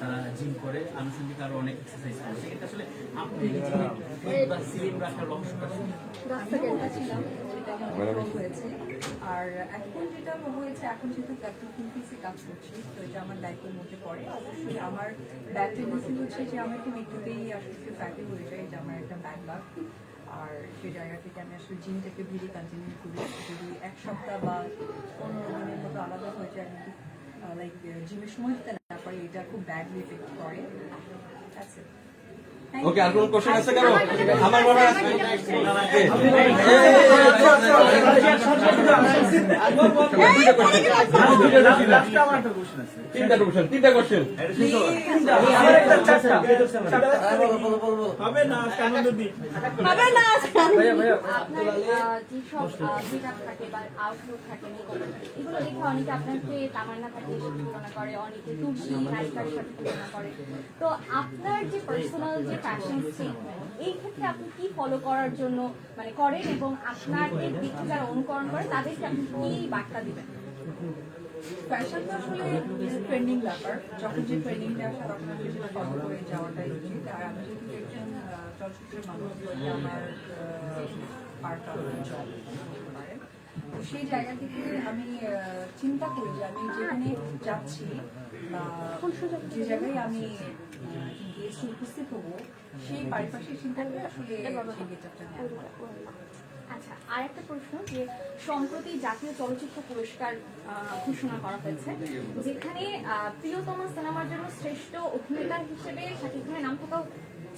তারা জিম করে, আনুষঙ্গিক আরও অনেক এক্সারসাইজ করে। সেক্ষেত্রে আসলে আপনি বা স্লিম রাখার রহস্যটা আমার আর এখন যেটা হয়েছে, এখন যেহেতু কাজ করছি, তো এটা আমার দায়িত্বের মধ্যে পড়ে। আমার ব্যাড টেন্ডেন্সি যে আমি একটু একটুতেই আসলে ফ্যাটে হয়ে যায়, এটা আমার একটা ব্যাড লাগ আর সেই জায়গা থেকে আমি আসলে জিমটাকে ভিড়ি কন্টিনিউ করি। যদি এক সপ্তাহ বা পনেরো দিনের মতো আলাদা হয়ে যায়, আমি লাইক জিমের সময় দিতে না পারি এটা খুব ব্যাডলি এফেক্ট করে That's it. ওকে. আর কোন কোশ্চেন আছে কারও আমার বাবা আছে তিনটা কোশ্চেন তিনটা কোশ্চেন আপনার আহ, যেসব সেটআপ থাকে বা আউটলুক থাকে makeup থাকে, এগুলো দেখে অনেকে আপনাকে তামান্না থাকে তুলনা করে অনেকে তুলসী নায়িকার সাথে তুলনা করে। তো আপনার যে পার্সোনাল যে ফ্যাশন স্টেটমেন্ট এই ক্ষেত্রে আপনি কি ফলো করার জন্য মানে করেন এবং আপনাকে দেখে যারা অনুকরণ করে তাদেরকে আপনি কি বার্তা দিবেন? ট্রেন্ডিং ব্যাপার। যখন ট্রেন্ডিংটা করে যাওয়াটাই উচিত। আর আমি যেহেতু একজন চলচ্চিত্রের সেই জায়গা থেকে আমি চিন্তা করি যে আমি যেখানে যাচ্ছি যে জায়গায় আমি গিয়ে উপস্থিত হব, সেই পারিপার্শ্বিক চিন্তা করে আসলে আচ্ছা আর একটা প্রশ্ন যে সম্প্রতি জাতীয় চলচ্চিত্র পুরস্কার ঘোষণা করা হয়েছে, যেখানে প্রিয়তমা সিনেমার জন্য শ্রেষ্ঠ অভিনেতা হিসেবে শাকিব খানের নাম থাকাও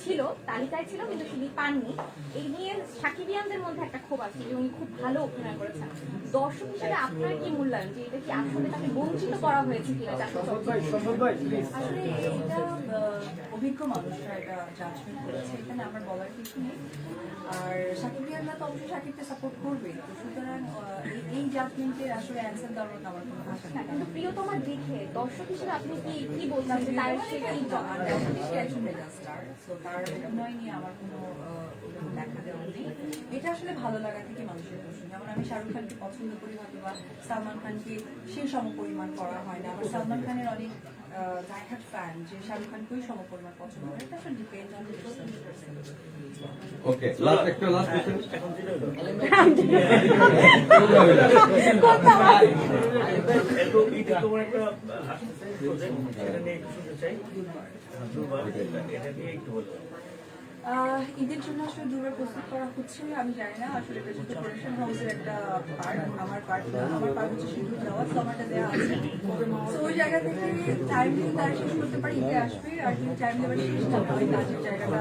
ছিল, তালিকায় ছিল, কিন্তু তিনি পাননি। এই নিয়ে সাকিবিয়ানদের মধ্যে একটা ক্ষোভ আছে যে উনি খুব ভালো অভিনয় করেছেন। দর্শক হিসেবে আপনার কি মূল্যায়ন যে এটা কি আসলে তাকে বঞ্চিত করা হয়েছে কিনা আসলে এটা অভিজ্ঞ মানুষরা এটা জাজমেন্ট করেছে। এখানে আমার বলার কিছু নেই। আর সাকিব ইয়াল্লা তো অবশ্যই সাকিবকে সাপোর্ট করবে। সুতরাং এই- এই জাজমেন্টের আসলে অ্যান্সার দেওয়ার আমার কোনো ভাষা না, নেই কিন্তু প্রিয়তমা দেখে দর্শক হিসেবে আপনি কি কি বলছেন যে তার সে কি আর definitely সে একজন মেগা স্টার সো তার অভিনয় নিয়ে আমার কোনো দেখা দেওয়া নেই। এটা আসলে ভালো লাগা থেকে মানুষের প্রশ্ন। যেমন আমি শাহরুখ খানকে পছন্দ করি হয়তো বা সালমান খানকে সেই সম পরিমাণ করা হয় না। আবার সালমান খানের অনেক ডাইহার্ট ফ্যান যে শাহরুখ খানকেই সম পরিমাণ পছন্দ করে। এটা আসলে ডিপেন্ড অন ওকে লাস্ট একটা লাস্ট কোশ্চেন একটু এটা তোমার একটা আসছে প্রজেক্ট সেটা নিয়ে একটু শুনতে ঈদের জন্য আসলে দুবার প্রস্তুত করা হচ্ছে, আমি জানি না আসলে এটা হাউসের একটা পার্ট আমার পার্ট আমার পার্ট হচ্ছে সিঁদুর দেওয়া তো আমারটা দেওয়া আছে। তো ওই জায়গা থেকে টাইম দিয়ে তারা শেষ করতে পারি, ঈদে আসবে, আর যদি টাইম দেওয়ার শেষ না হয় কাজের জায়গাটা